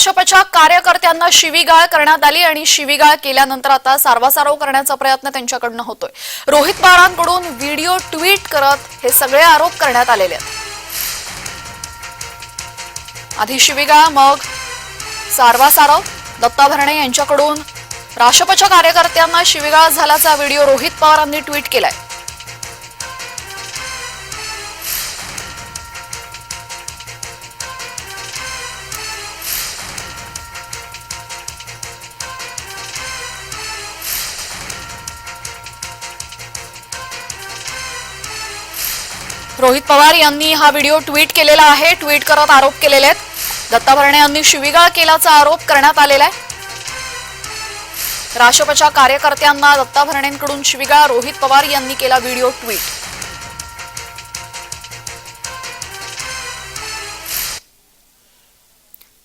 भाजपच्या कार्यकर्त्यांना शिवीगाळ करण्यात आली आणि शिवीगाळ केल्यानंतर आता सारवासारव करण्याचा प्रयत्न त्यांच्याकडनं होतोय. रोहित पवारांकडून व्हिडिओ ट्विट करत हे सगळे आरोप करण्यात आलेले आहेत. आधी शिवीगाळ मग सारवासारव. दत्ता भरणे यांच्याकडून राशपच्या कार्यकर्त्यांना शिवीगाळ झाल्याचा व्हिडिओ रोहित पवारांनी ट्विट केलाय. रोहित पवार यांनी हा व्हिडिओ ट्विट केलेला आहे. ट्विट करत आरोप केलेले आहेत. दत्ता भरणे यांनी शिवीगाळ केल्याचा आरोप करण्यात आलेला आहे. राष्ट्रपच्या कार्यकर्त्यांना दत्ता भरणेंकडून शिवीगाळ रोहित पवार यांनी केला व्हिडिओ ट्विट.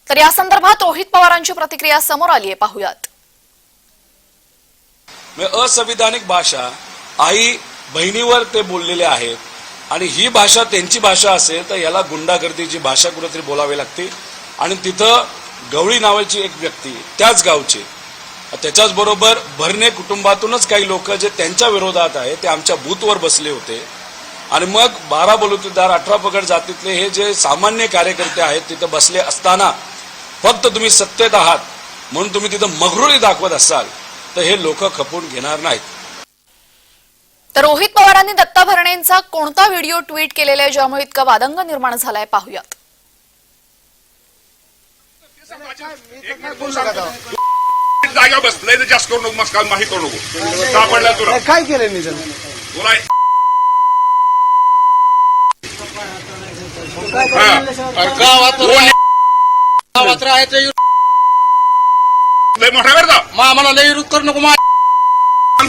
तर या संदर्भात रोहित पवारांची प्रतिक्रिया समोर आली आहे. पाहूयात. असंविधानिक भाषा आई बहिणीवर ते बोललेले आहेत. आणि ही भाषा त्यांची भाषा असेल तर याला गुंडागर्दीची भाषा कुठेतरी बोलावी लागते. आणि तिथं गवळी नावाची एक व्यक्ती त्याच गावची. त्याच्याच बरोबर भरणे कुटुंबातूनच काही लोक जे त्यांच्या विरोधात आहे ते आमच्या बूथवर बसले होते. आणि मग बारा बलुतेदार अठरा पगड जातीतले हे जे सामान्य कार्यकर्ते आहेत तिथं बसले असताना फक्त तुम्ही सत्तेत आहात म्हणून तुम्ही तिथं मगरुरी दाखवत असाल तर हे लोक खपून घेणार नाहीत. तर रोहित पवारांनी दत्ता भरणेंचा कोणता व्हिडिओ ट्विट केलेला आहे ज्यामुळे इतका वादंग निर्माण झालाय पाहूयात. जागा बस लय तर जास्त करू नको मस्का माही करू नको. सापडला तुला? काय केलं मी त्यानं तुला हा. गावात कोण गावात राहायचं लय मोठा वेळ जा. मा आम्हाला लय विरोध करू नको मा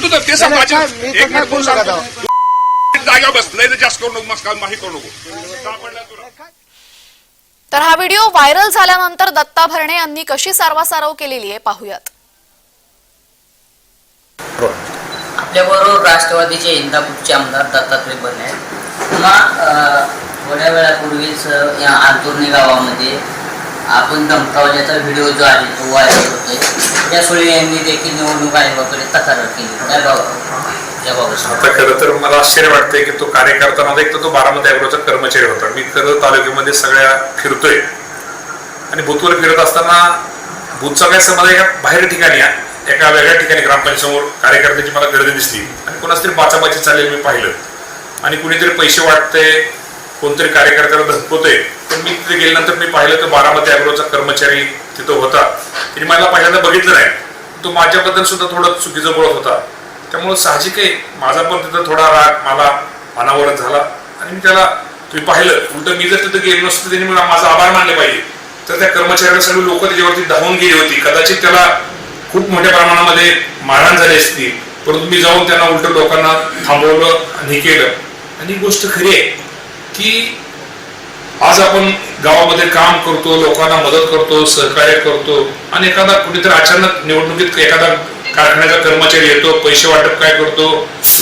सांगतो तर ते एक काय मिनिट बोलू सांगतो. शकत तू जागा बस लय जास्त करू नको मस्का माही करू नको. सापडला तुला. तर हा व्हिडिओ व्हायरल झाल्यानंतर दत्ता भरणे यांनी कशी सारवासारव केलेली आहे पाहूयात. आपल्याबरोबर राष्ट्रवादीचे इंदापूरचे आमदार दत्तात्रय बने आहेत. पुन्हा अ, थोड्या वेळापूर्वीच अ, या आंतुर्णी गावामध्ये आपण धमकावल्याचा व्हिडिओ जो आहे तो व्हायरल होते सुळे यांनी देखील निवडणूक आयोगाकडे तक्रार केली. त्याबाबत आता खरं तर मला आश्चर्य वाटतंय की तो कार्यकर्ता माझा एक तर तो बारामती अॅग्रोचा कर्मचारी होता. मी खरं तालुक्यामध्ये सगळ्या फिरतोय. आणि बुथवर फिरत असताना बुथचा काय समज एका बाहेर ठिकाणी एका वेगळ्या ठिकाणी ग्रामपंचायतसमोर कार्यकर्त्याची मला गर्दी दिसली. आणि कोणाच तरी बाचाबाची चाललेली मी पाहिलं. आणि कुणीतरी पैसे वाटते कोणतरी कार्यकर्त्याला धकवतोय पण मी तिथे गेल्यानंतर मी पाहिलं तर बारामती अॅग्रोचा कर्मचारी तिथं होता. त्यांनी मला पहिल्यांदा बघितलं नाही. तो माझ्याबद्दल सुद्धा थोडं चुकीचं बोलत होता. त्यामुळे साहजिक आहे माझा पण तिथं थोडा राग मला मनावर झाला. आणि मी त्याला तुम्ही पाहिलं उलट मी जर तिथं गेलो नसतो त्यांनी मला माझा आभार मानले पाहिजे. तर त्या कर्मचाऱ्याला सगळी लोक त्याच्यावरती धावून गेली होती. कदाचित त्याला खूप मोठ्या प्रमाणामध्ये मारहाण झाली असती. परंतु मी जाऊन त्यांना उलट लोकांना थांबवलं आणि केलं. आणि ही गोष्ट खरी आहे की आज आपण गावामध्ये काम करतो लोकांना मदत करतो सहकार्य करतो आणि एखादा कुठेतरी अचानक निवडणुकीत एखादा कारखान्याचा कर्मचारी येतो पैसे वाटप काय करतो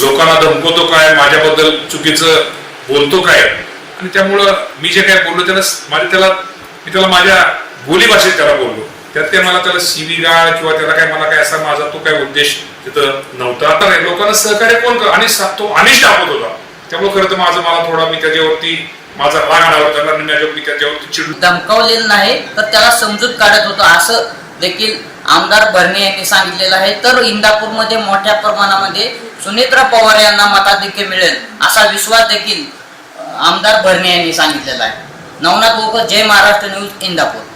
लोकांना धमकवतो काय माझ्याबद्दल चुकीचं बोलतो काय? आणि त्यामुळं मी जे काय बोललो त्याला माझ्या त्याला मी त्याला माझ्या बोली भाषेत त्याला बोललो. त्यात काय मला त्याला शिवीगाळ किंवा त्याला काय मला काय असा माझा तो काय उद्देश तिथं नव्हता. आता नाही, लोकांना सहकार्य कोण कर आणि तो अनिष्ट दाखवत होता. त्यामुळे खरं तर माझं मला थोडा मी त्याच्यावरती माझा राग आला होता आणि माझ्या मी त्याच्यावरती धमकावलेलं नाही तर त्याला समजूत काढत होतं. असं देखील आमदार भरणे यांनी सांगितलेलं आहे. तर इंदापूरमध्ये मोठ्या प्रमाणामध्ये सुनेत्रा पवार यांना मताधिक्य मिळेल असा विश्वास देखील आमदार भरणे यांनी सांगितलेला आहे. नवनाथ बोकर जय महाराष्ट्र न्यूज इंदापूर.